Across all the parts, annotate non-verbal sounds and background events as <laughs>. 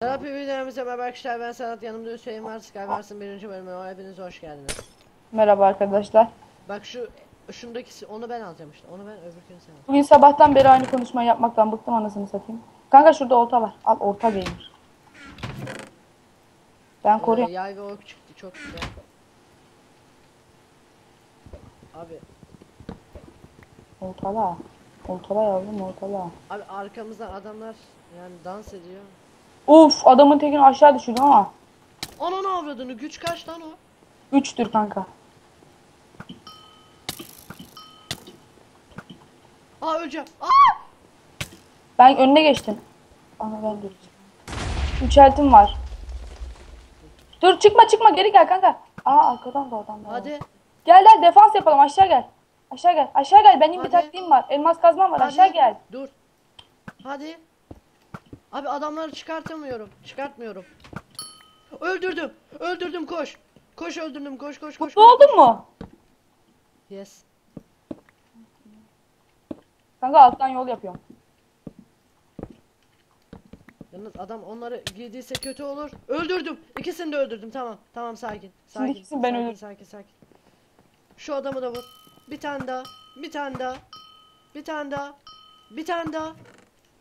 Terapi videomuza merhaba arkadaşlar ben Sanat yanımda Hüseyin var Skywars'ın birinci bölümüne hepiniz hoş geldiniz. Merhaba arkadaşlar. Bak şu şundaki onu ben alacağım işte onu ben öbürkünü sen al. Bugün sabahtan beri aynı konuşmayı yapmaktan bıktım anasını satayım. Kanka şurada olta var. Al orta gamer. Ben Ee, koruyorum. yay ve ok çıktı çok güzel. Abi Oltala. Oltala yavrum oltala. abi arkamızdan adamlar yani dans ediyor. Uf adamın tekini aşağı düşürdüm ama. Ananı avradını güç kaç lan o? Üçtür kanka. Aa öleceğim. Aa! Ben önüne geçtim. Ana ben dur. Üç eltim var. Dur çıkma çıkma geri gel kanka. Aa arkadan da adam var. Hadi. Gel gel defans yapalım aşağı gel. Aşağı gel. Aşağı gel. Benim bir Hadi. taktiğim var. Elmas kazmam var. Hadi. Aşağı gel. Dur. Hadi. Abi adamları çıkartamıyorum. Çıkartmıyorum. Öldürdüm. Öldürdüm koş. Koş öldürdüm koş koş koş. Mutlu koş. oldun mu? Yes. Kanka alttan yol yapıyorum. Yalnız adam onları giydiyse kötü olur. Öldürdüm. İkisini de öldürdüm. Tamam. Tamam sakin. Sakin. ikisini ben sakin, öldürdüm. Sakin sakin. Şu adamı da vur. Bir tane daha. Bir tane daha. Bir tane daha. Bir tane daha.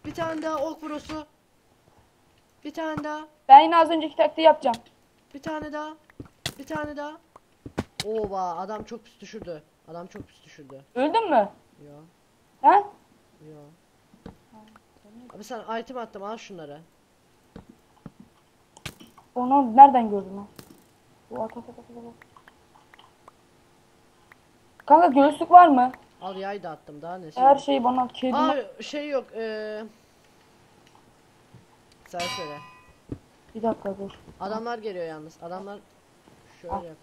Bir tane daha ok vurusu. Bir tane daha. Ben yine az önceki taktiği yapacağım. Bir tane daha. Bir tane daha. Ova adam çok pis düşürdü. Adam çok pis düşürdü. Öldün mü? Yo He? yo. Abi sen item attım al şunları. Onu nereden gördün lan? Bu at at at at. Kanka göğüslük var mı? Al yay da attım daha ne Her şeyi bana at. Kedime... Aa şey yok eee Sen söyle. Bir dakika dur. Adamlar geliyor yalnız. Adamlar şöyle yap.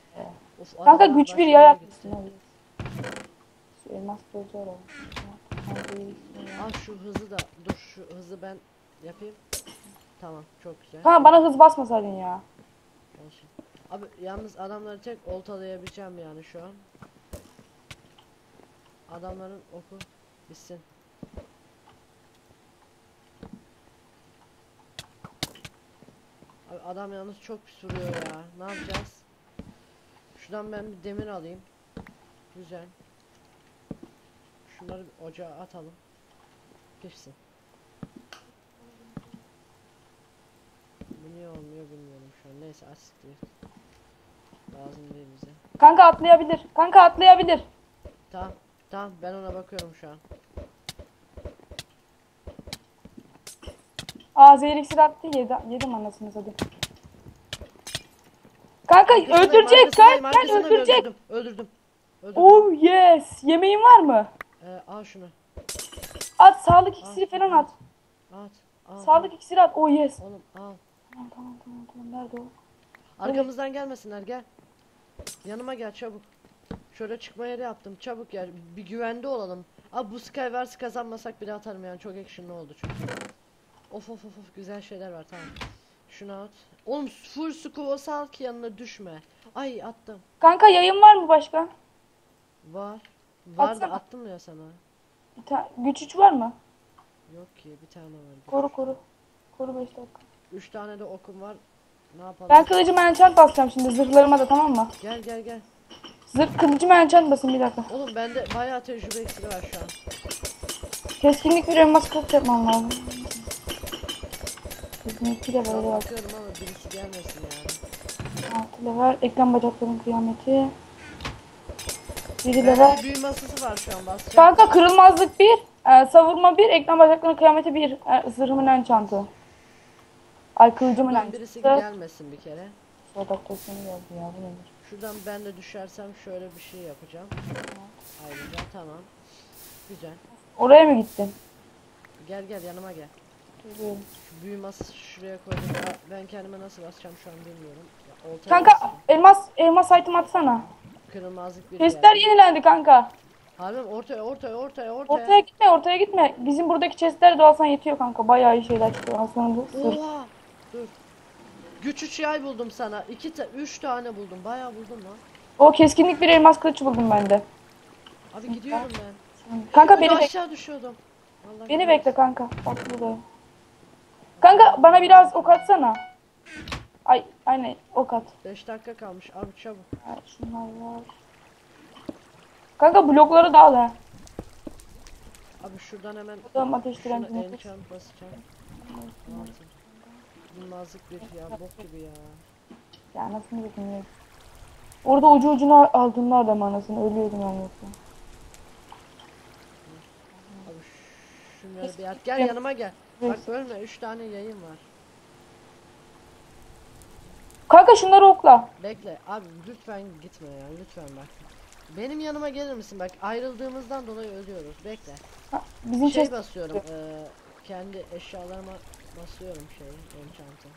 Of, Kanka adamlar güç bir başka ya yere yapmışsın. gitti. Elmas. Al şu hızı da dur şu hızı ben yapayım. Tamam çok güzel. Kanka bana hız basmasaydın ya. Olsun. Abi yalnız adamları tek oltalayabileceğim yani şu an. Adamların oku bitsin. Adam yalnız çok pis vuruyor ya. Ne yapacağız? Şuradan ben bir demir alayım. Güzel. Şunları ocağa atalım. Pişsin. Bu niye olmuyor bilmiyorum şu an. Neyse asiktir. Lazım değil bize. Kanka atlayabilir. Kanka atlayabilir. Tamam. Tamam ben ona bakıyorum şu an. Aa zehir iksir attı yedi, yedim anasını satayım. Kanka Arkasındayım, öldürecek arkasındayım, kan kan arkasındayım, öldürecek. Öldürdüm. Öldürdüm. öldürdüm. Oh yes. Yemeğin var mı? Ee, al şunu. At sağlık iksiri falan at. At. Al. Sağlık iksiri at. Oh yes. Oğlum al. Tamam tamam tamam tamam. Nerede o? Arkamızdan gelmesinler gel. Yanıma gel çabuk. Şöyle çıkma yeri yaptım. Çabuk gel. Bir güvende olalım. Abi bu Skywars kazanmasak bile atarım yani. Çok action'lı oldu çünkü. Of of of of güzel şeyler var tamam. Şunu at. Oğlum full squaw sal ki yanına düşme. Ay attım. Kanka yayın var mı başka? Var. Var da attım ya sana. Bir ta- güç üç var mı? Yok ki bir tane var. Koru koru. Koru 5 dakika. Üç tane de okum var. Ne yapalım? Ben kılıcıma enchant basacağım şimdi zırhlarıma da tamam mı? Gel gel gel. Zırh kılıcıma enchant basayım bir dakika. Oğlum bende bayağı tecrübe eksili var şu an. Keskinlik bir elmas kılıç yapmam lazım. Keskinlik de Şu böyle bak. bakıyorum ama birisi gelmesin yani. 6 level. Ekran bacaklarının kıyameti. 7 Bende level. büyü masası var şu an basacağım. Kanka kırılmazlık 1. E, savurma 1. Ekran bacaklarının kıyameti 1. E, zırhımın enchantı. Ay kılıcımın Şuradan birisi gelmesin bir kere. Adaptasyonu geldi ya bu nedir? Şuradan ben de düşersem şöyle bir şey yapacağım. Ayrıca tamam. Güzel. Oraya mı gittin? Gel gel yanıma gel. Geliyorum. Şu büyü masası şuraya koydum. Ya Ben kendime nasıl basacağım şu an bilmiyorum. Ya, oltaya Kanka basayım. elmas elmas item atsana. Kırılmazlık bir Chestler geldi. yenilendi kanka. Harbi mi? ortaya ortaya ortaya ortaya. Ortaya gitme ortaya gitme. Bizim buradaki chestler de alsan yetiyor kanka. Bayağı iyi şeyler çıkıyor. Aslında. Oha! Dur. Güç üç yay buldum sana. İki ta üç tane buldum. Bayağı buldum lan. O keskinlik bir elmas kılıç buldum ben de. Abi gidiyorum ben. Kanka Abi beni bekle. aşağı düşüyordum. Vallahi Beni bekle kanka. Bak buradayım. Kanka bana biraz ok atsana. Ay aynen ok at. 5 dakika kalmış abi çabuk. Ha, şunlar var. Kanka blokları da al ha. Abi şuradan hemen Adam ateş şunu direncini kes. enchant basacağım. Altın. Bilmazlık bir ya bok gibi ya. Ya nasıl bilmiyorum. Orada ucu ucuna aldığında adam anasını ölüyordum ben yoksa. Abi ş- şunları bir at. Gel yanıma gel. Bak bölme 3 tane yayın var. Kanka şunları okla. Bekle abi lütfen gitme ya lütfen bak. Benim yanıma gelir misin bak ayrıldığımızdan dolayı ölüyoruz bekle. Ha, bizim Şey basıyorum eee, kendi eşyalarıma basıyorum şey enchant'ı.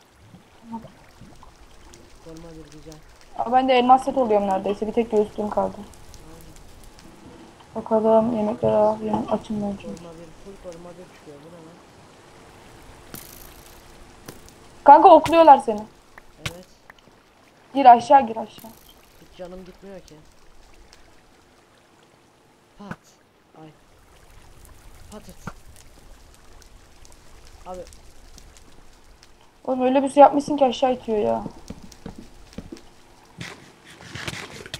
Koruma bir güzel. Aa, ben de elmas set oluyorum neredeyse. Bir tek göğüslüğüm kaldı. Bakalım yemekleri al. Yemek açım ben çünkü. Kanka okluyorlar seni. Evet Gir aşağı gir aşağı. hiç canım gitmiyor ki. Pat. Ay. Patat. Abi Oğlum öyle bir şey yapmışsın ki aşağı itiyor ya.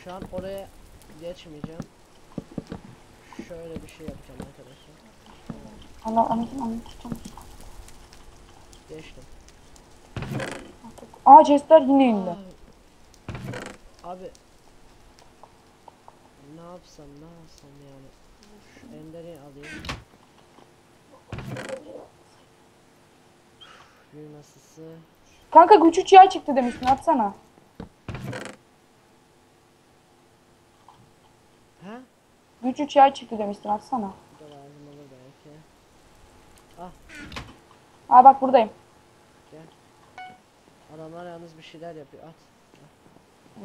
şu an oraya geçmeyeceğim. Şöyle bir şey yapacağım arkadaşlar. Allah anlatın anlatacağım. Geçtim. Aa chestler yine indi. Abi ne yapsam ne yapsam yani şu enderi alayım Büyü nasısı Kanka güç 3 yay çıktı demiştin atsana. ha Güç 3 yay çıktı demiştin atsana. lazım olur belki Aa bak buradayım. adamlar yalnız bir şeyler yapıyor at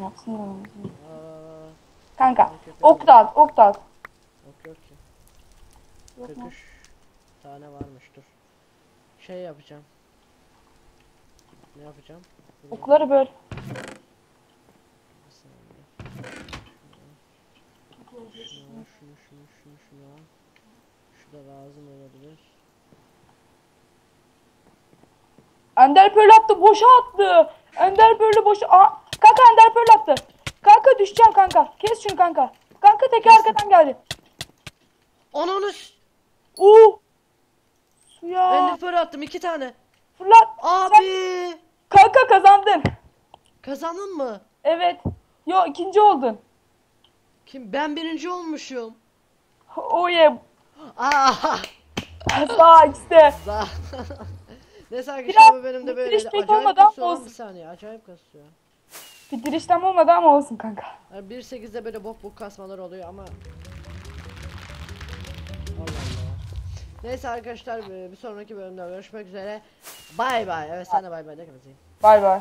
Yapsın da. Aa, Kanka ok da at ok da at. yok yok ki Yok mu? 43 tane varmış dur şey yapacağım ne yapacağım Okları böl. Bir saniye. Şunu al, şunu, şunu al. Şu da lazım olabilir. Ender Pearl attı boşa attı. Ender Pearl'ü boşa... Aa, kanka Ender Pearl attı. Kanka düşeceğim kanka. Kes şunu kanka. Kanka teki arkadan geldi. Ananı s- Oo. Suya. Ender Pearl attım iki tane. Fırlat. Abi! Kanka kazandın. Kazandın mı? Evet. Yo ikinci oldun. Kim? Ben birinci olmuşum. Yeah. Aa! Sağ işte. <laughs> Za- Neyse arkadaşlar bu benim de bir böyle işte acayip olmadan kasıyor olsun. bir saniye acayip kasıyor. Bitirişten olmadı ama olsun kanka. Yani 1.8'de böyle bok bok kasmalar oluyor ama Allah Allah. Neyse arkadaşlar bir bir sonraki bölümde görüşmek üzere. Bay bay. Evet sen de bay bay de. Bay bay.